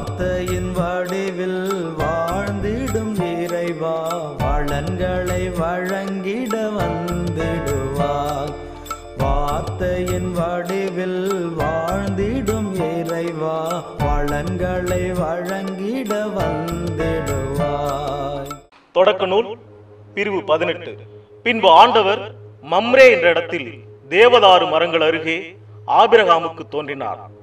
வார்த்தையின் வடிவில் வாழ்ந்திடும் இறைவா வளன்களை வழங்கிட வந்திடுவார் வார்த்தையின் வடிவில் வாழ்ந்திடும் இறைவா வளன்களை வழங்கிட வந்திடுவாய். தொடக்க நூல் பிரிவு பதினெட்டு. பின்பு ஆண்டவர் மம்ரே என்ற இடத்தில் தேவதாரு மரங்கள் அருகே ஆபிரகாமுக்கு தோன்றினார்.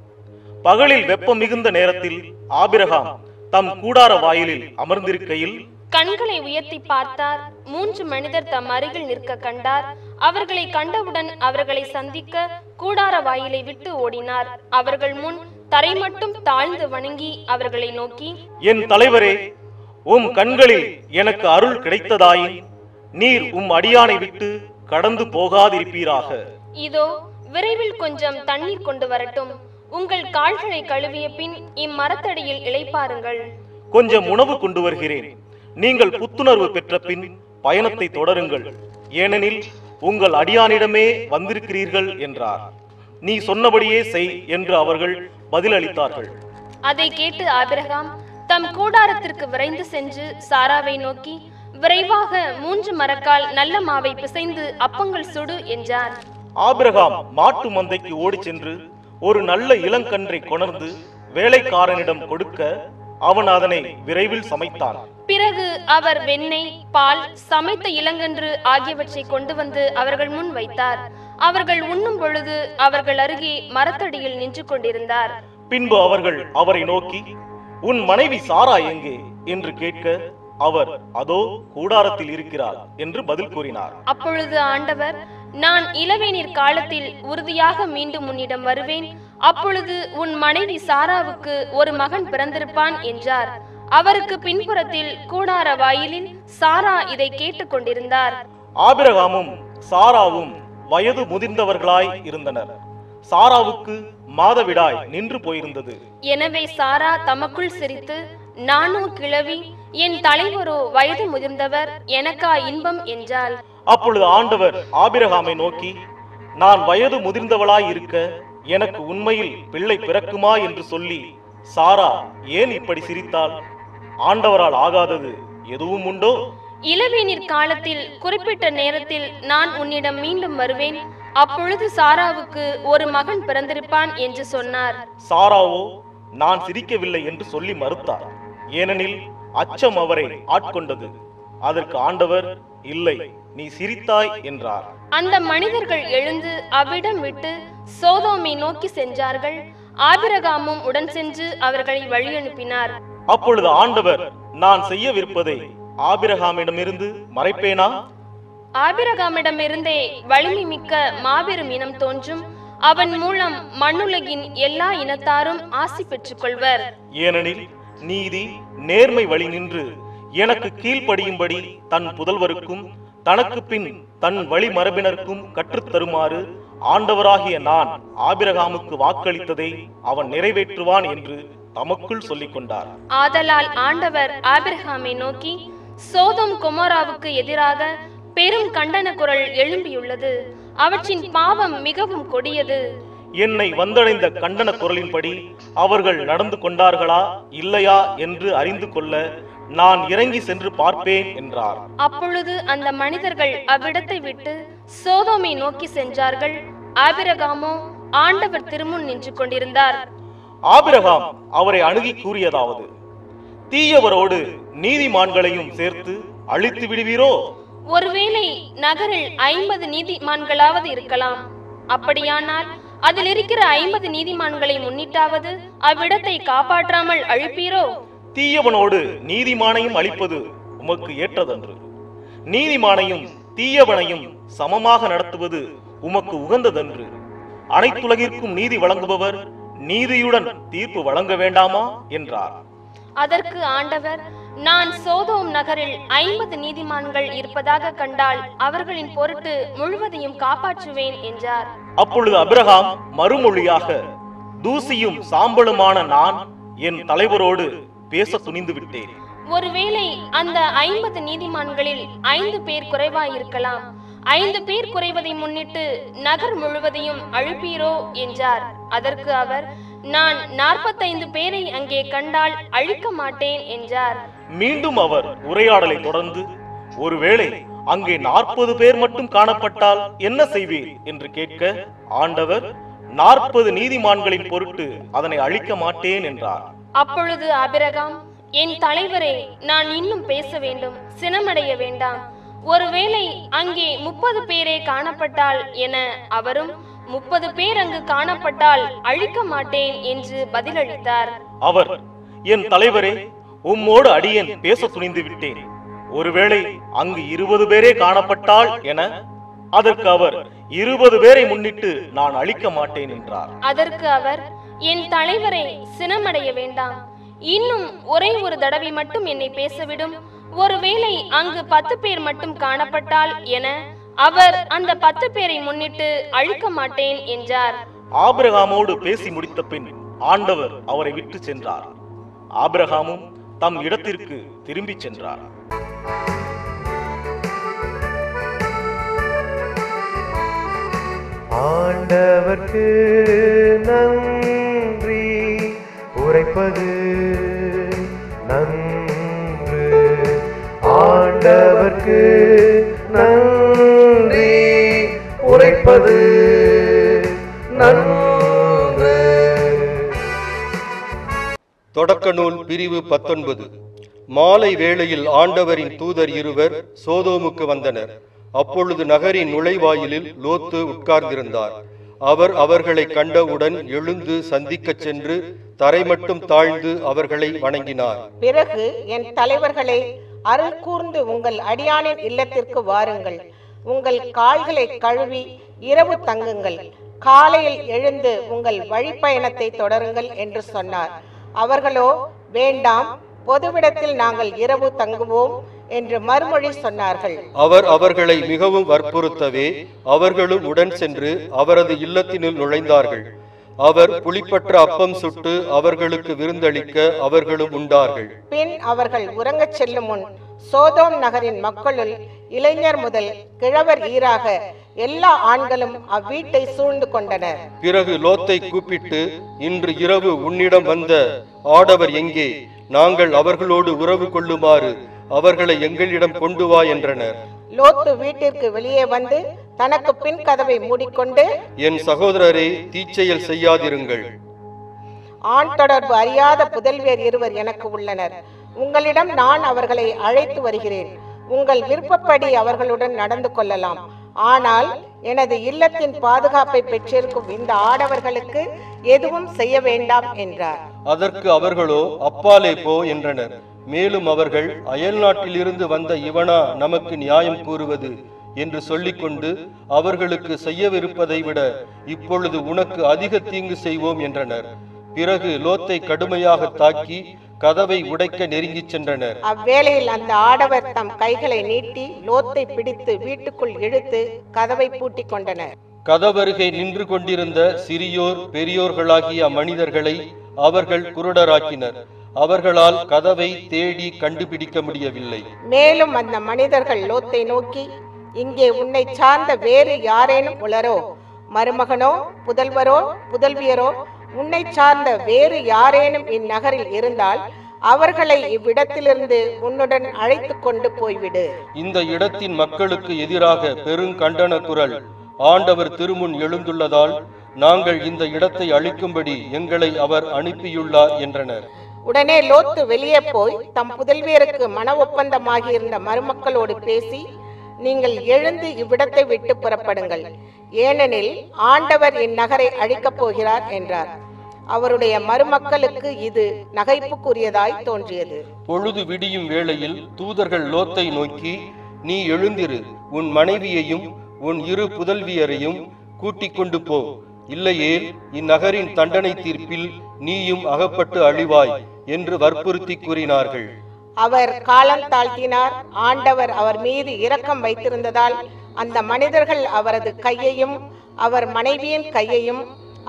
பகலில் வெப்பம் மிகுந்த நேரத்தில் ஆபிரகாம் தம் கூடார வாயிலில் அமர்ந்திருக்கையில் கண்களை உயர்த்தி பார்த்தார். மூன்று மனிதர் தம் அருகில் நிற்க கண்டார். அவர்களை கண்டவுடன் அவர்களை சந்திக்க கூடார வாயிலை விட்டு ஓடினார். அவர்கள் முன் தரை மட்டும் தாழ்ந்து வணங்கி அவர்களை நோக்கி என் தலைவரே உம் கண்களில் எனக்கு அருள் கிடைத்ததாயின் நீர் உம் அடியானை விட்டு கடந்து போகாதிருப்பீராக. இதோ விரைவில் கொஞ்சம் தண்ணீர் கொண்டு வரட்டும். உங்கள் கால்களை கழுவிய பின் இம்மரத்தடியில் இளைப்பாருங்கள். கொஞ்சம் உணவு கொண்டு வருகிறேன். நீங்கள் புத்துணர்வு பெற்ற பின் பயணத்தை தொடருங்கள். ஏனெனில் உங்கள் அடியானிடமே வந்திருக்கிறீர்கள் என்றார். நீ சொன்னபடியே செய் என்று அவர்கள் பதிலளித்தார்கள். அதை கேட்டு ஆபிரகாம் தம் கூடாரத்திற்கு விரைந்து சென்று சாராவை நோக்கி விரைவாக மூன்று மரக்கால் நல்ல மாவை பிசைந்து அப்பங்கள் சுடு என்றார். ஆபிரகாம் மாட்டு மந்தைக்கு ஓடிச் சென்று ஒரு நல்ல இளங்கன்றை கொணர்ந்து வேலைக்காரனிடம் கொடுக்க அவன் அதனை விரைவில் சமைத்தான். பிறகு அவர் வெண்ணெய் பால் சமைத்த இளங்கன்று ஆகியவற்றை கொண்டு வந்து அவர்கள் முன் வைத்தார். அவர்கள் உண்ணும் பொழுது அவர்கள் அருகே மரத்தடியில் நின்று கொண்டிருந்தார். பின்பு அவர்கள் அவரை நோக்கி உன் மனைவி சாரா எங்கே? என்று கேட்க அவர் அதோ கூடாரத்தில் இருக்கிறார் என்று பதில் கூறினார். அப்பொழுது ஆண்டவர் நான் இளவேநீர் காலத்தில் உறுதியாக மீண்டும் உன்னிடம் வருவேன். அப்பொழுது உன் மனைவி சாராவுக்கு ஒரு மகன் பிறந்திருப்பான் என்றார். அவருக்கு பின்புறத்தில் கூடார வாயிலில் சாரா இதை கேட்டுக் கொண்டிருந்தார். ஆபிரகாமும் சாராவும் வயது முதிர்ந்தவர்களாய் இருந்தனர். சாராவுக்கு மாதவிடாய் நின்று போயிருந்தது. எனவே சாரா தமக்குள் சிரித்து நானோ கிழவி என் தலைவரோ வயது முதிர்ந்தவர் எனக்கா இன்பம்? என்றாள். அப்பொழுது ஆண்டவர் ஆபிரகாமை நோக்கி நான் வயது முதிர்ந்தவளாய் இருக்க எனக்கு உண்மையில் பிள்ளை பிறக்குமா என்று சொல்லி சாரா ஏன் இப்படி சிரித்தாள்? ஆண்டவரால் ஆகாதது எதுவும் உண்டோ? இளவேநீர் காலத்தில் குறிப்பிட்ட நேரத்தில் நான் உன்னிடம் மீண்டும் வருவேன். அப்பொழுது சாராவுக்கு ஒரு மகன் பிறந்திருப்பான் என்று சொன்னார். சாராவோ நான் சிரிக்கவில்லை என்று சொல்லி மறுத்தார். ஏனெனில் அச்சம் அவரை ஆட்கொண்டது. அதற்கு ஆண்டவர் இல்லை நீ சிரித்தாய் என்றார். அந்த மனிதர்கள் எழுந்து அவ்விடம் விட்டு சோதோமை நோக்கி சென்றார்கள். ஆபிரகாமும் உடன் சென்று அவர்களை வழி அனுப்பினார். அப்பொழுது ஆண்டவர் நான் செய்யவிருப்பதை ஆபிரகாமிடமிருந்து மறைப்பேனா? ஆபிரகாமிடமிருந்தே வலிமை மிக்க மாபெரும் இனம் தோன்றும். அவன் மூலம் மண்ணுலகின் எல்லா இனத்தாரும் ஆசி பெற்றுக் கொள்வர் ஏனெனில் நீதி நேர்மை வழி நின்று எனக்கு கீழ்ப்படியும்படி தன் புதல்வருக்கும் தனக்கு பின் தன் வழி மரபினருக்கும் கற்றுத் தருமாறு ஆண்டவராகிய நான் ஆபிரகாமுக்கு வாக்களித்ததை அவன் நிறைவேற்றுவான் என்று தமக்குள் சொல்லிக் கொண்டார். ஆதலால் ஆண்டவர் ஆபிரகாமை நோக்கி சோதோம் கொமோராவுக்கு எதிராக பெரும் கண்டன குரல் எழும்பியுள்ளது. அவற்றின் பாவம் மிகவும் கொடியது. என்னை வந்தடைந்த கண்டன குரலின்படி அவர்கள் நடந்து கொண்டார்களா இல்லையா என்று அறிந்து கொள்ள நான் இறங்கி சென்று பார்ப்பேன் என்றார். அப்பொழுது அந்த மனிதர்கள் அவ்விடத்தை விட்டு சோதோமை நோக்கி சென்றார்கள். ஆபிரகாமோ ஆண்டவர் திருமுன் நின்று கொண்டிருந்தார். ஆபிரகாம் அவரை அணுகி கூறியதாவது தீயவரோடு நீதிமான்களையும் சேர்த்து அழித்து விடுவீரோ? ஒருவேளை நகரில் ஐம்பது நீதிமான்களாவது இருக்கலாம். அப்படியானால் அதில் இருக்கிற ஐம்பது நீதிமான்களை முன்னிட்டாவது அவ்விடத்தை காப்பாற்றாமல் அழிப்பீரோ? தீயவனோடு நீதிமானையும் அழிப்பது உமக்கு ஏற்றதன்று. நீதிமானையும் தீயவனையும் சமமாக நடத்துவது உமக்கு உகந்ததன்று. அனைத்துலகிற்கும் நீதி வழங்குபவர் நீதியுடன் தீர்ப்பு வழங்க வேண்டாமா? என்றார். அதற்கு ஆண்டவர் நான் சோதோம் நகரில் ஐம்பது நீதிமான்கள் இருப்பதாக கண்டால் அவர்களின் பொருட்டு முழுவதையும் காப்பாற்றுவேன் என்றார். அப்பொழுது அபிரகாம் மறுமொழியாக தூசியும் சாம்பலுமான நான் என் தலைவரோடு பேச துணிந்து விட்டேன். ஒருவேளை அந்த ஐம்பது நீதிமான்களில் ஐந்து பேர் குறைவாயிருக்கலாம். ஐந்து பேர் குறைவதை முன்னிட்டு நகர் முழுவதையும் அழுப்பீரோ என்றார். அதற்கு அவர் நான் நாற்பத்தைந்து பேரை அங்கே கண்டால் அழிக்க மாட்டேன் என்றார். மீண்டும் அவர் உரையாடலை தொடர்ந்து ஒருவேளை அங்கே நாற்பது பேர் மட்டும் காணப்பட்டால் என்ன செய்வீர் என்று கேட்க ஆண்டவர் நாற்பது நீதிமான்களின் பொருட்டு அதனை அழிக்க மாட்டேன் என்றார். அப்பொழுது ஆபிரகாம் என் தலைவரே நான் இன்னும் பேச வேண்டும் சினமடைய வேண்டாம். ஒருவேளை அங்கே முப்பது பேரே காணப்பட்டால் என அவரும் முப்பது பேர் அங்கு காணப்பட்டால் அழிக்க மாட்டேன் என்று பதிலளித்தார். அவர் என் தலைவரே உம்மோடு அடியேன் பேச துணிந்து விட்டேன். ஒருவேளை அங்கு இருபது பேரே காணப்பட்டால் என அதற்கு அவர் இருபது பேரை முன்னிட்டு நான் அழிக்க மாட்டேன் என்றார். அதற்கு அவர் என் தலைவரை சினமடைய வேண்டாம். இன்னும் ஒரே ஒரு தடவை மட்டும் என்னை பேசவிடும். ஒருவேளை அங்கு பத்து பேர் மட்டும் காணப்பட்டால் என அவர் அந்த பத்து பேரை முன்னிட்டு அழிக்க மாட்டேன் என்றார். ஆபிரகாமோடு பேசி முடித்த பின் ஆண்டவர் அவரை விட்டு சென்றார். ஆபிரகாமும் தம் இடத்திற்கு திரும்பிச் சென்றார். ஆண்டவர்க்கு நன்றி உரைப்பது நன்று. ஆண்டவர்க்கு நன்றி. உரைப்பது நன்று. தொடக்க நூல் பிரிவு பத்தொன்பது. மாலை வேளையில் ஆண்டவரின் தூதர் இருவர் சோதோமுக்கு வந்தனர். அப்பொழுது நகரின் நுழைவாயிலில் லோத்து உட்கார்ந்திருந்தார். அவர் அவர்களை கண்டவுடன் எழுந்து சந்திக்கச் சென்று தரை மட்டும் தாழ்ந்து அவர்களை வணங்கினார். பிறகு என் தலைவர்களை அருள் கூர்ந்து உங்கள் அடியானின் இல்லத்திற்கு வாருங்கள். உங்கள் கால்களை கழுவி இரவு தங்குங்கள். காலையில் எழுந்து உங்கள் வழிப்பயணத்தை தொடருங்கள் என்று சொன்னார். அவர்களோ வேண்டாம். பொதுவிடத்தில் நாங்கள் இரவு தங்குவோம். என்று மறுமொழி சொன்னார்கள். அவர் அவர்களை மிகவும் வற்புறுத்தவே அவர்களும் உடன் சென்று அவரது இல்லத்தினுள் நுழைந்தார்கள். அவர் புளிப்பற்ற அப்பம் சுட்டு அவர்களுக்கு விருந்தளிக்க அவர்களும் உண்டார்கள். பின் அவர்கள் உறங்கச் செல்லும் முன் சோதோம் நகரின் மக்களுள் இளைஞர் முதல் கிழவர் ஈராக எல்லா ஆண்களும் அவ்வீட்டை சூழ்ந்து கொண்டனர். பிறகு லோத்தை கூப்பிட்டு இன்று இரவு உன்னிடம் வந்த ஆடவர் எங்கே? நாங்கள் அவர்களோடு உறவு கொள்ளுமாறு அவர்களை எங்களிடம் கொண்டு வா என்றனர். லோத்து வீட்டிற்கு வெளியே வந்து தனக்கு பின் கதவை மூடிக்கொண்டு என் சகோதரரே தீச்செயல் செய்யாதிருங்கள். ஆண் தொடர்பு அறியாத புதல்வியர் இருவர் எனக்கு உள்ளனர். உங்களிடம் நான் அவர்களை அழைத்து வருகிறேன். உங்கள் விருப்பப்படி அவர்களுடன் நடந்து கொள்ளலாம். ஆனால் எனது இல்லத்தின் பாதுகாப்பை பெற்றிருக்கும் இந்த ஆடவர்களுக்கு எதுவும் செய்ய வேண்டாம் என்றார். அதற்கு அவர்களோ அப்பாலே போ என்றனர். மேலும் அவர்கள் அயல் நாட்டிலிருந்து வந்த இவனா நமக்கு நியாயம் கூறுவது என்று சொல்லிக்கொண்டு அவர்களுக்கு செய்யவிருப்பதை விட இப்பொழுது உனக்கு அதிக தீங்கு செய்வோம் என்றனர். பிறகு லோத்தை கடுமையாக தாக்கி கதவை உடைக்க நெருங்கிச் சென்றனர். அவ்வேளையில் அந்த ஆடவர் தம் கைகளை நீட்டி லோத்தை பிடித்து வீட்டுக்குள் இழுத்து கதவை பூட்டிக் கொண்டனர். கதவருகே நின்று கொண்டிருந்த சிறியோர் பெரியோர்களாகிய அம்மனிதர்களை அவர்கள் குருடராக்கினர். அவர்களால் கதவை தேடி கண்டுபிடிக்க முடியவில்லை. மேலும் அந்த மனிதர்கள் லோத்தை நோக்கி இங்கே உன்னை சார்ந்த வேறு யாரேனும் உளரோ? மருமகனோ புதல்வரோ புதல்வியரோ உன்னை சார்ந்த வேறு யாரேனும் இந்நகரில் இருந்தால் அவர்களை இவ்விடத்திலிருந்து உன்னுடன் அழைத்து கொண்டு போய்விடு. இந்த இடத்தின் மக்களுக்கு எதிராக பெருங்கண்டன குரல். ஆண்டவர் திருமுன் எழுந்துள்ளதால் நாங்கள் இந்த இடத்தை அழிக்கும்படி எங்களை அவர் அனுப்பியுள்ளார் என்றனர். உடனே லோத்து வெளியே போய் தம் புதல்வியருக்கு மன ஒப்பந்தமாகியிருந்த மருமக்களோடு பேசி நீங்கள் எழுந்து இவ்விடத்தை விட்டு புறப்படுங்கள். ஏனெனில் ஆண்டவர் இந்நகரை அழிக்கப் போகிறார் என்றார். அவருடைய மருமக்களுக்கு இது நகைப்புக்குரியதாய் தோன்றியது. பொழுது விடியும் வேளையில் தூதர்கள் லோத்தை நோக்கி நீ எழுந்திரு உன் மனைவியையும் உன் இரு புதல்வியரையும் கூட்டிக் கொண்டு போ. இல்லையேல் இந்நகரின் தண்டனை தீர்ப்பில் நீயும் அகப்பட்டு அழிவாய். என்று வற்புறுத்தி கூறினார்கள். அவர் காலம் தாழ்த்தினார். ஆண்டவர் அவர் மீது இரக்கம் வைத்திருந்ததால் அந்த மனிதர்கள் அவரது கையையும் அவர் மனைவியின் கையையும்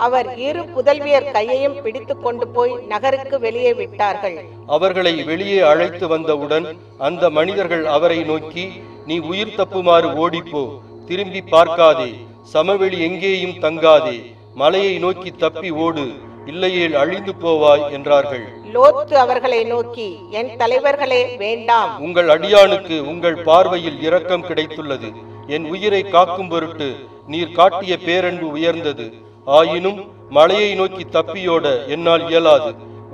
அவர் இரு புதல்வியர் கையையும் பிடித்து கொண்டு போய் நகருக்கு வெளியே விட்டார்கள். அவர்களை வெளியே அழைத்து வந்தவுடன் அந்த மனிதர்கள் அவரை நோக்கி நீ உயிர் தப்புமாறு ஓடிப்போ திரும்பி பார்க்காதே சமவெளி எங்கேயும் தங்காதே மலையை நோக்கி தப்பி ஓடு இல்லையேல் அழிந்து போவாய் என்றார்கள். லோத்து அவர்களை நோக்கி என் தலைவர்களே வேண்டாம். உங்கள் அடியானுக்கு உங்கள் பார்வையில் இரக்கம் கிடைத்துள்ளது. என் உயிரை காக்கும் பொருட்டு நீர் காட்டிய பேரன்பு உயர்ந்தது. ஆயினும் மலையை நோக்கி தப்பியோட என்னால் இயலாது.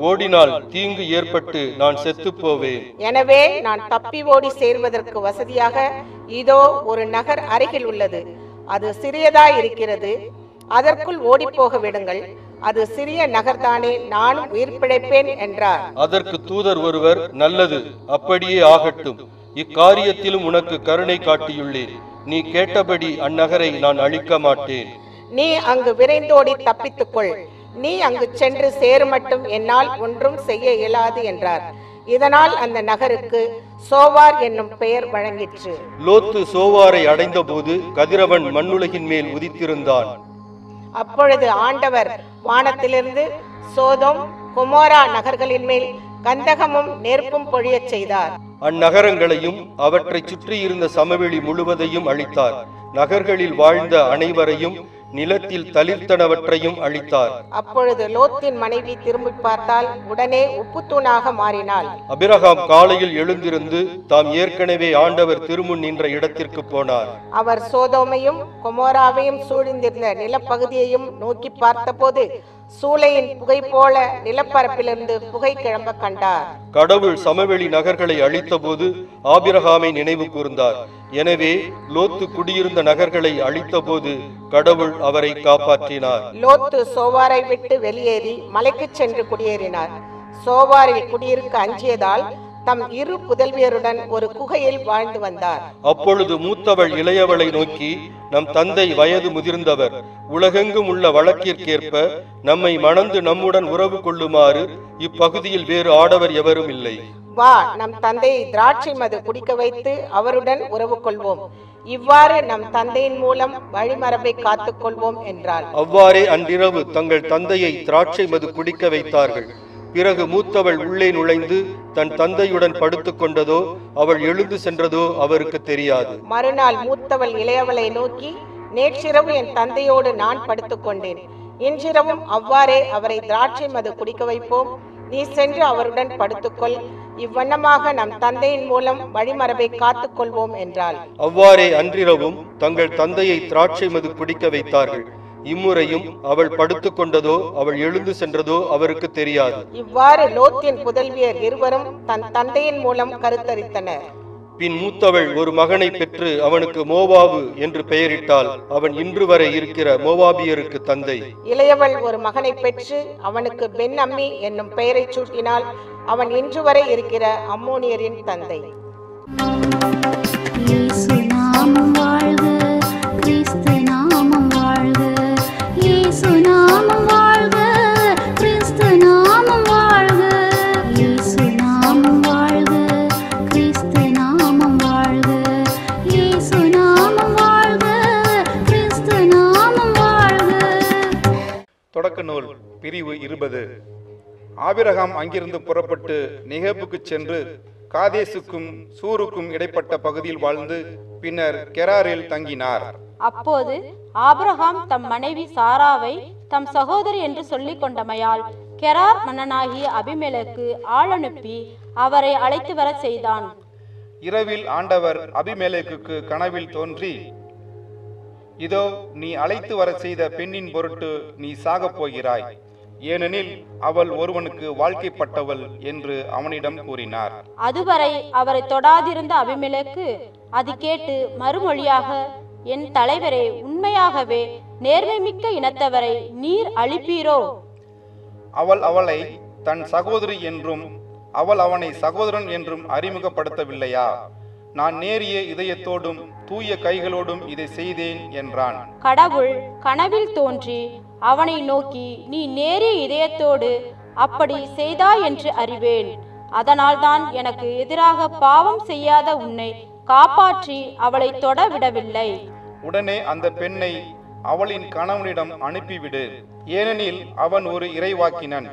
ஓடினால் தீங்கு ஏற்பட்டு நான் செத்துப் போவேன். எனவே நான் தப்பி ஓடி சேர்வதற்கு வசதியாக இதோ ஒரு நகர் அருகில் உள்ளது. அது சிறியதாய் இருக்கிறது அதற்குள் ஓடிப் போக விடுங்கள். அது சிறிய நகர்தானே நானும் உயிர் பிழைப்பேன் என்றார். அதற்கு தூதர் ஒருவர் நல்லது அப்படியே ஆகட்டும். இக்காரியத்திலும் உனக்கு கருணை காட்டியுள்ளேன். நீ கேட்டபடி அந்நகரை நான் அழிக்க மாட்டேன். நீ அங்கு விரைந்தோடி தப்பித்துக்கொள். நீ அங்கு சென்று சேரு மட்டும் என்னால் ஒன்றும் செய்ய இயலாது என்றார். இதனால் அந்த நகருக்கு சோவார் என்னும் பெயர் வழங்கிற்று. லோத்து சோவாரை அடைந்தபோது கதிரவன் மண்ணுலகின் மேல் உதித்திருந்தான். அப்பொழுது ஆண்டவர் வானத்திலிருந்து சோதோம் குமோரா நகர்களின் மேல் கந்தகமும் நெருப்பும் பொழியச் செய்தார். அந்நகரங்களையும் அவற்றை சுற்றியிருந்த சமவெளி முழுவதையும் அழித்தார். நகர்களில் வாழ்ந்த அனைவரையும் நிலத்தில் தளிர்த்தனவற்றையும் அழித்தார். அப்பொழுது லோத்தின் மனைவி திரும்பி பார்த்தால் உடனே உப்புத்தூணாக மாறினாள். அபிரகாம் காலையில் எழுந்திருந்து தாம் ஏற்கனவே ஆண்டவர் திருமுன் நின்ற இடத்திற்கு போனார். அவர் சோதோமையும் கொமோராவையும் சூழ்ந்திருந்த நிலப்பகுதியையும் நோக்கி பார்த்தபோது சூளையின் புகை போல நிலப்பரப்பிலிருந்து புகை கிளம்ப கண்டார். கடவுள் சமவெளி நகர்களை அழித்தபோது ஆபிரகாமை நினைவு கூர்ந்தார். எனவே லோத்து குடியிருந்த நகர்களை அழித்தபோது கடவுள் அவரை காப்பாற்றினார். லோத்து சோவாரை விட்டு வெளியேறி மலைக்கு சென்று குடியேறினார். சோவாரில் குடியிருக்க அஞ்சியதால் தம் இரு புதல்வியருடன் ஒரு குகையில் வாழ்ந்து வந்தார். அப்பொழுது மூத்தவள் இளையவளை நோக்கி நம் தந்தை வயது முதிர்ந்தவர் உலகெங்கும் உள்ள வழக்கிற்கேற்ப நம்மை மணந்து நம்முடன் உறவு கொள்ளுமாறு இப்பகுதியில் வேறு ஆடவர் எவரும் இல்லை. வா நம் தந்தையை திராட்சை மது குடிக்க வைத்து அவருடன் உறவு கொள்வோம். இவ்வாறு நம் தந்தையின் மூலம் வழிமரபை காத்துக் கொள்வோம் என்றாள். அவ்வாறே அன்றிரவு தங்கள் தந்தையை திராட்சை மது குடிக்க வைத்தார்கள். பிறகு மூத்தவள் உள்ளே நுழைந்து தன் தந்தையுடன் படுத்துக் கொண்டதோ அவள் எழுந்து சென்றதோ அவருக்கு தெரியாது. மறுநாள் மூத்தவள் இளையவளை நோக்கி நேற்றிரவு என் தந்தையோடு நான் படுத்துக் கொண்டேன். இன்றிரவும் அவ்வாறே அவரை திராட்சை மது குடிக்க வைப்போம். நீ சென்று அவருடன் படுத்துக்கொள் இவ்வண்ணமாக நம் தந்தையின் மூலம் வழிமரபை காத்துக் கொள்வோம் என்றாள். அவ்வாறே அன்றிரவும் தங்கள் தந்தையை திராட்சை மது குடிக்க வைத்தார்கள். இம்முறையும் அவள் படுத்துக் கொண்டதோ அவள் எழுந்து சென்றதோ அவருக்கு தெரியாது. இவ்வாறு லோத்தின் புதல்வியர் இருவரும் தன் தந்தையின் மூலம் கருத்தரித்தனர். பின் மூத்தவள் ஒரு மகனை பெற்று அவனுக்கு மோவாபு என்று பெயரிட்டாள். அவன் இன்று வரை இருக்கிற மோவாபியருக்கு தந்தை. இளையவள் ஒரு மகனை பெற்று அவனுக்கு பென் அம்மி என்னும் பெயரைச் சூட்டினாள் அவன் இன்று வரை இருக்கிற அம்மோனியரின் தந்தை. பிரிவு இருபது. ஆபிரகாம் அங்கிருந்து புறப்பட்டு நிகேபுக்கு சென்று காதேசுக்கும் சூருக்கும் இடைப்பட்ட பகுதியில் வாழ்ந்து பின்னர் கெராரில் தங்கினார். அப்போது ஆபிரகாம் தம் மனைவி சாராவை தம் சகோதரி என்று சொல்லிக் கொண்டமையால் கெரார் மன்னனாகிய அபிமெலக்கு ஆள் அனுப்பி அவரை அழைத்து வரச் செய்தான். இரவில் ஆண்டவர் அபிமெலேக்குக்கு கனவில் தோன்றி இதோ நீ அழைத்து வர செய்த பெண்ணின் பொருட்டு நீ சாகப் போகிறாய். ஏனெனில் அவள் ஒருவனுக்கு வாழ்க்கைப்பட்டவள் என்று அவனிடம் கூறினார். அதுவரை அவரை தொடாதிருந்த அபிமெலக்கு அது கேட்டு மறுமொழியாக என் தலைவரே உண்மையாகவே நேர்மைமிக்க இனத்தவரை நீர் அழிப்பீரோ? அவள் அவளை தன் சகோதரி என்றும் அவள் அவனை சகோதரன் என்றும் அறிமுகப்படுத்தவில்லையா? நான் நேரிய இதயத்தோடும் தூய கைகளோடும் இதை செய்தேன் என்றான். கடவுள் கனவில் தோன்றி அவனை நோக்கி நீ நேரிய இதயத்தோடு அப்படி செய்தாய் என்று அறிவேன். அதனால்தான் எனக்கு எதிராக பாவம் செய்யாத உன்னை காப்பாற்றி அவளை தொட விடவில்லை. உடனே அந்த பெண்ணை அவளின் கணவனிடம் அனுப்பிவிடு. ஏனெனில் அவன் ஒரு இறைவாக்கினன்.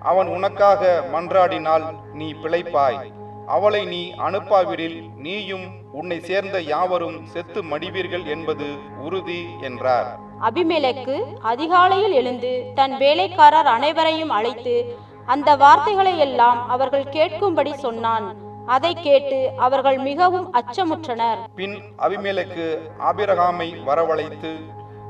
அவன் உனக்காக மன்றாடினால் நீ பிழைப்பாய். அவளை நீ அனுப்பாவிடில் நீயும் உன்னை சேர்ந்த யாவரும் செத்து மடிவீர்கள் என்பது உறுதி என்றார். அபிமேலக்கு அதிகாலையில் எழுந்து தன் வேலைக்காரர் அனைவரையும் அழைத்து அந்த வார்த்தைகளை எல்லாம் அவர்கள் கேட்கும்படி சொன்னான். அதை கேட்டு அவர்கள் மிகவும் அச்சமுற்றனர். பின் அபிமேலக்கு ஆபிரகாமை வரவழைத்து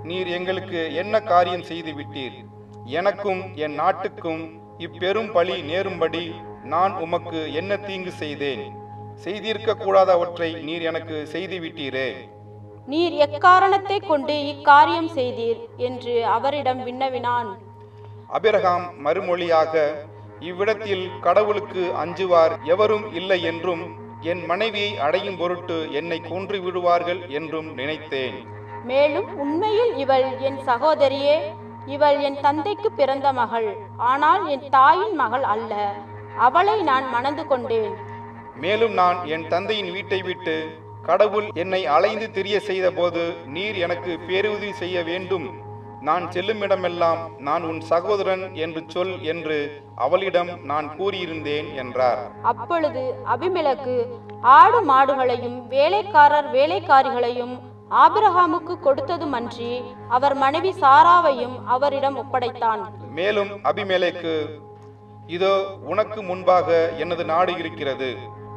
நீர் எங்களுக்கு என்ன காரியம் செய்து விட்டீர் எனக்கும் என் நாட்டுக்கும் இப்பெரும் பழி நேரும்படி நான் உமக்கு என்ன தீங்கு செய்தேன்? செய்திருக்க கூடாதவற்றை நீர் எனக்கு செய்து விட்டீரே நீர் எக்காரணத்தை கொண்டு இக்காரியம் செய்தீர் என்று அவரிடம் விண்ணவினான். அபிரகாம் மறுமொழியாக இவ்விடத்தில் கடவுளுக்கு அஞ்சுவார் எவரும் இல்லை என்றும் என் மனைவியை அடையும் பொருட்டு என்னை கொன்று விடுவார்கள் என்றும் நினைத்தேன். மேலும் உண்மையில் இவள் என் சகோதரியே இவள் என் தந்தைக்கு பிறந்த மகள் ஆனால் என் தாயின் மகள் அல்ல. அவளை நான் மணந்து கொண்டேன். மேலும் நான் என் தந்தையின் வீட்டை விட்டு கடவுள் என்னை அலைந்து திரிய செய்தபோது நீர் எனக்கு பேருதவி செய்ய வேண்டும். நான் செல்லும் இடமெல்லாம் நான் உன் சகோதரன் என்று சொல் என்று அவளிடம் நான் கூறியிருந்தேன் என்றார். அப்பொழுது அபிமெலக்கு ஆடு மாடுகளையும் வேலைக்காரர் வேலைக்காரிகளையும் ஆபிரகாமுக்கு கொடுத்ததுமன்றி அவர் மனைவி சாராவையும் அவரிடம் ஒப்படைத்தான். மேலும் அபிமெலேக்கு இதோ உனக்கு முன்பாக எனது நாடு இருக்கிறது.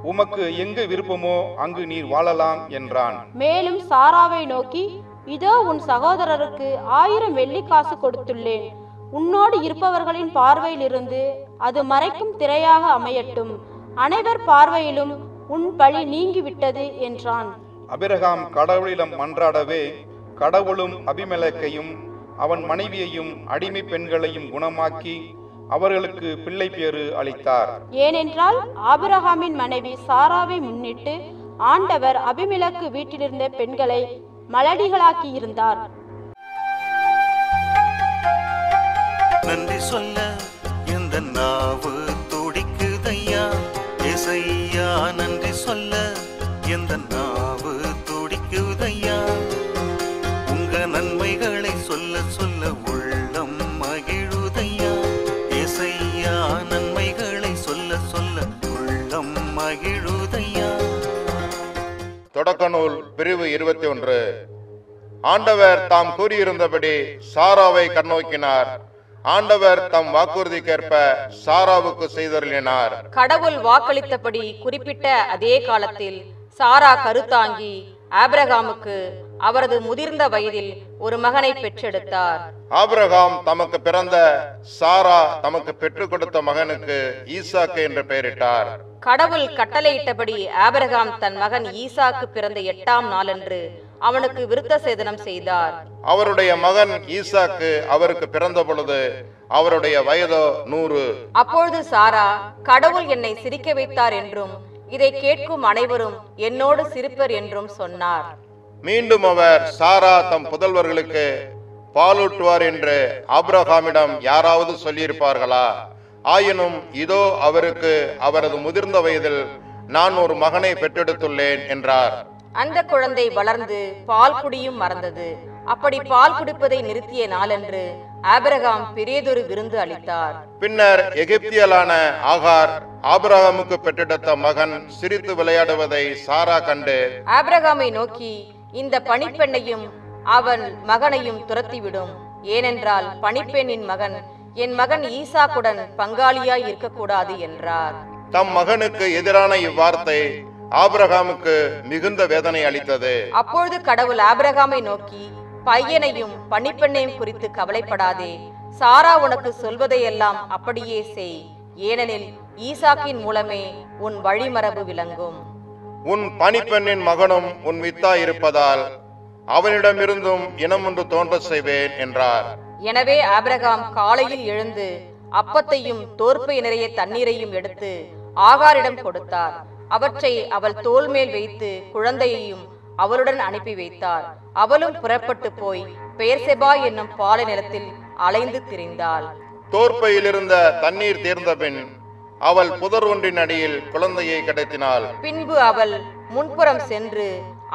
உமக்கு எங்கு விருப்பமோ அங்கு நீர் வாழலாம் என்றான். மேலும் சாராவை நோக்கி இதோ உன் சகோதரருக்கு ஆயிரம் வெள்ளிக்காசு கொடுத்துள்ளேன். உன்னோடு இருப்பவர்களின் பார்வையிலிருந்து அது மறைக்கும் திரையாக அமையட்டும். அனைவர் பார்வையிலும் உன் பழி நீங்கிவிட்டது என்றான். அபிரகாம் கடவுளிடம் மன்றாடவே கடவுளும் அபிமெலேக்கையும் அவன் மனைவியையும் அடிமை பெண்களையும் குணமாக்கி அவர்களுக்கு பிள்ளை பேறு அளித்தார். ஏனென்றால் ஆபிரகாமின் மனைவி சாராவை முன்னிட்டு ஆண்டவர் அபிமெலக்கு வீட்டிலிருந்த பெண்களை மலடிகளாக்கி இருந்தார். நன்றி சொல்ல எந்த நாவு துடிக்குதையா? இசையா நன்றி சொல்ல எந்த நாவு துடிக்குதையா? உங்க நன்மைகளை சொல்ல சொல்ல தொடக்க நூல் பிரிவு இருபத்தி ஒன்று. ஆண்டவர் தாம் கூறியிருந்தபடி சாராவை கண்ணோக்கினார். ஆண்டவர் தம் வாக்குறுதிக்கேற்ப சாராவுக்கு செய்தருளினார். கடவுள் வாக்களித்தபடி குறிப்பிட்ட அதே காலத்தில் சாரா கருத்தாங்கி ஆபிரகாமுக்கு அவரது முதிர்ந்த வயதில் ஒரு மகனை பெற்றெடுத்தார். ஆபிரகாம் தமக்கு பிறந்த சாரா தமக்கு பெற்றுக் கொடுத்த மகனுக்கு ஈசாக்கு என்று பெயரிட்டார். கடவுள் கட்டளையிட்டபடி ஆபிரகாம் தன் மகன் ஈசாக்கு பிறந்த எட்டாம் நாளன்று அவனுக்கு விருத்த சேதனம் செய்தார். அவருடைய மகன் ஈசாக்கு அவருக்கு பிறந்த பொழுது அவருடைய வயதோ நூறு. அப்பொழுது சாரா கடவுள் என்னை சிரிக்க வைத்தார் என்றும் இதை கேட்கும் அனைவரும் என்னோடு சிரிப்பர் என்றும் சொன்னார். மீண்டும் அவர் சாரா தம் புதல்வர்களுக்கு பாலூட்டுவார் என்று ஆபிரகாமிடம் யாராவது சொல்லியிருப்பார்களா? ஆயினும் இதோ அவருக்கு அவரது முதிர்ந்த வயதில் நான் ஒரு மகனை பெற்றெடுத்துள்ளேன் என்றார். அந்த குழந்தை வளர்ந்து பால் குடியும் மறந்தது. அப்படி பால் குடிப்பதை நிறுத்திய நாளன்று ஆபிரகாம் பெரியதொரு விருந்து அளித்தார். பின்னர் எகிப்தியலான ஆகார் ஆபிரகாமுக்கு பெற்றெடுத்த மகன் சிரித்து விளையாடுவதை சாரா கண்டு ஆபிரகாமை நோக்கி இந்த பணிப்பெண்ணையும் அவன் மகனையும் துரத்திவிடும். ஏனென்றால் பணிப்பெண்ணின் மகன் என் மகன் ஈசாக்குடன் பங்காளியாய் இருக்கக்கூடாது என்றார். தம் மகனுக்கு எதிரான இவ்வார்த்தை ஆபிரகாமுக்கு மிகுந்த வேதனை அளித்தது. அப்பொழுது கடவுள் ஆபிரகாமை நோக்கி பையனையும் பணிப்பெண்ணையும் குறித்து கவலைப்படாதே. சாரா உனக்கு சொல்வதையெல்லாம் அப்படியே செய். ஏனெனில் ஈசாக்கின் மூலமே உன் வழிமரபு விளங்கும். உன் பணிப்பெண்ணின் மகனும் உன் வித்தாய் இருப்பதால் அவனிடமிருந்தும் இனம் ஒன்று தோன்ற செய்வேன் என்றார். எனவே ஆபிரகாம் காலையில் எழுந்து அப்பத்தையும் தோற்பை நிறைய தண்ணீரையும் எடுத்து ஆகாரிடம் கொடுத்தார். அவற்றை அவள் தோள் மேல் வைத்து குழந்தையையும் அவளுடன் அனுப்பி வைத்தார். அவளும் புறப்பட்டு போய் பெயர்செபா என்னும் பாலை நிலத்தில் அலைந்து திரிந்தாள். தோற்பையில் இருந்த தண்ணீர் தீர்ந்த பின் அவள் புதர் ஒன்றின் அடியில் குழந்தையை கடத்தினாள். பின்பு அவள் முன்புறம் சென்று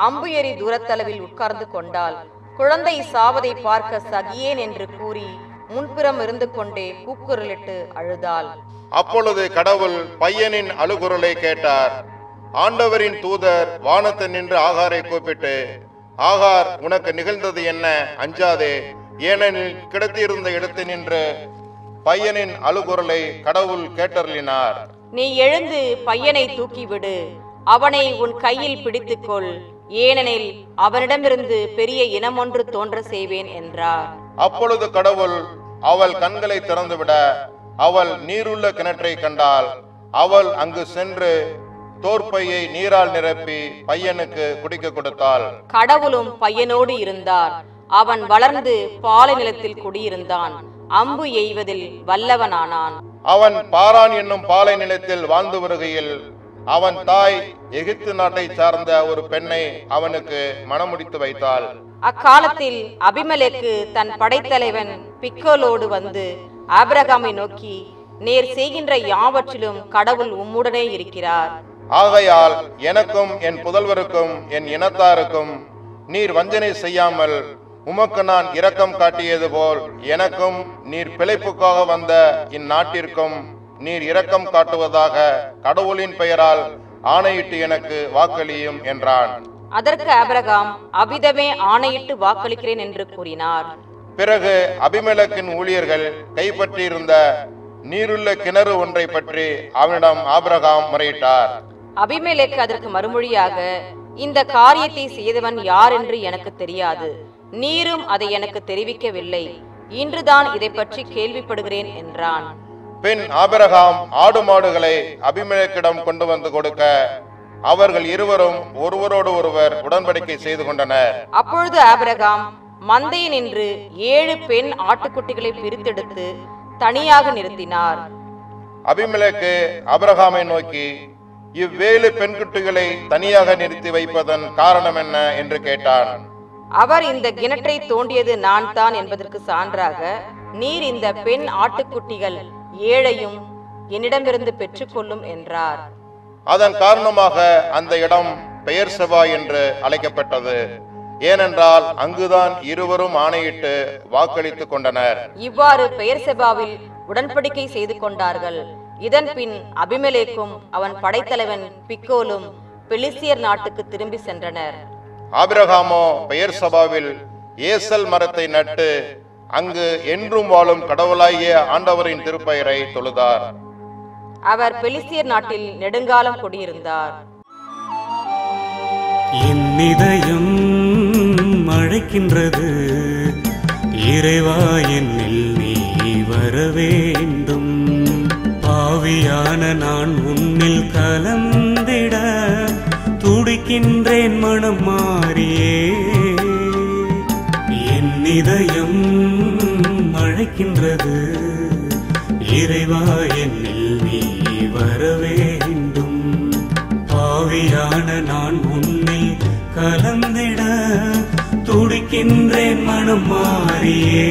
அம்பு எறி தூரத்தளவில் உட்கார்ந்து கொண்டாள். குழந்தை சாவதை பார்க்க சகியேன் என்று கூறி முன்புறம் இருந்து கொண்டே கூக்குரலிட்டு அழுதாள். அப்பொழுது கடவுள் பையனின் அழுகுரலை கேட்டார். ஆண்டவரின் தூதர் வானத்தில் நின்று ஆகாரை கூப்பிட்டு ஆகார் உனக்கு நிகழ்ந்தது என்ன? அஞ்சாதே. ஏனெனில் கிடத்தியிருந்த இடத்தில் நின்று பையனின் அழுகுரலை கடவுள் கேட்டருளினார். நீ எழுந்து பையனை தூக்கிவிடு. அவனை உன் கையில் பிடித்துக்கொள். ஏனெனில் அவனிடமிருந்து பெரிய இனமொன்று தோன்ற செய்வேன் என்றார். அப்பொழுது கடவுள் அவள் கண்களை திறந்துவிட அவள் நீருள்ள கிணற்றை கண்டாள் அவள் அங்கு சென்று தோற்பையை நீரால் நிரப்பி பையனுக்கு குடிக்க கொடுத்தாள். கடவுளும் பையனோடு இருந்தார். அவன் வளர்ந்து பாலை நிலத்தில் குடியிருந்தான். அம்பு எய்வதில் வல்லவனானான். அவன் பாரான் என்னும் பாலை நிலத்தில் வாழ்ந்து வருகையில் அவன் தாய் எகிப்து நாட்டை சார்ந்த ஒரு பெண்ணை அவனுக்கு மணமுடித்து வைத்தாள். அக்காலத்தில் அபிமெலேக்கு தன் படைத்தலைவன் பிக்கோலோடு வந்து ஆபிரகாமை நோக்கி நேர் செய்கின்ற யாவற்றிலும் கடவுள் உம்முடனே இருக்கிறார். ஆகையால் எனக்கும் என் புதல்வருக்கும் என் இனத்தாருக்கும் நீர் வஞ்சனை செய்யாமல் உமக்கு நான் இரக்கம் காட்டியது போல் எனக்கும் நீர் பிழைப்புக்காக வந்த இந்நாட்டிற்கும் நீர் இரக்கம் காட்டுவதாக கடவுளின் பெயரால் ஆணையிட்டு எனக்கு வாக்களியும் என்றான். அதற்கு ஆபிரகாம் அபிதமே ஆணையிட்டு வாக்களிக்கிறேன் என்று கூறினார். பிறகு அபிமெலக்கின் ஊழியர்கள் கைப்பற்றியிருந்த நீருள்ள கிணறு ஒன்றை பற்றி அவனிடம் ஆபிரகாம் முறையிட்டார். அபிமெலேக்கு அதற்கு மறுமொழியாக இந்த காரியத்தை செய்தவன் யார் என்று எனக்கு தெரியாது. நீரும் அதை எனக்கு தெரிவிக்கவில்லை. இன்றுதான் இதை பற்றி கேள்விப்படுகிறேன் என்றான். பின் ஆபிரகாம் ஆடு மாடுகளை அபிமெலக்கிடம் கொண்டு வந்து கொடுக்க அவர்கள் இருவரும் ஒருவரோடு ஒருவர் உடன்படிக்கை செய்து கொண்டனர். அப்பொழுது ஆபிரகாம் மந்தையை நின்று ஏழு பெண் ஆட்டுக்குட்டிகளை பிரித்தெடுத்து தனியாக நிறுத்தினார். அபிமெலக்கு அபிரகாமை நோக்கி இவ்வேழு பெண்குட்டிகளை தனியாக நிறுத்தி வைப்பதன் காரணம் என்ன? என்று கேட்டான். அவர் இந்த கிணற்றை தோண்டியது நான் தான் என்பதற்கு சான்றாக நீர் இந்த பெண் ஆட்டுக்குட்டிகள் ஏழையும் என்னிடமிருந்து பெற்றுக்கொள்ளும் என்றார். அதன் காரணமாக அந்த இடம் பெயர் செபா என்று அழைக்கப்பட்டது. ஏனென்றால் அங்குதான் இருவரும் ஆணையிட்டு வாக்களித்துக் கொண்டனர். இவ்வாறு பெயர் செபாவில் உடன்படிக்கை செய்து கொண்டார்கள். இதன் பின் அபிமெலேக்கும் அவன் படைத்தலைவன் பிக்கோலும் பெலிசியர் நாட்டுக்கு திரும்பி சென்றனர். ஆபிரகாமோ பெயர் சபாவில் ஏசல் மரத்தை நட்டு அங்கு என்றும் வாழும் கடவுளாகிய ஆண்டவரின் திருப்பெயரை தொழுதார். அவர் பெலிசியர் நாட்டில் நெடுங்காலம் குடியிருந்தார். என் இதயம் அழைக்கின்றது. இறைவா என்னில் நீ வர வேண்டும். பாவியான நான் உன்னில் கலந்திட துடிக்கின்றேன் மனம் மாறியே. என் இதயம் அழைக்கின்றது இறைவா என்னில் நீ வர வேண்டும். பாவியான நான் உன்னை கலந்திட துடிக்கின்றேன் மனம் மாறியே.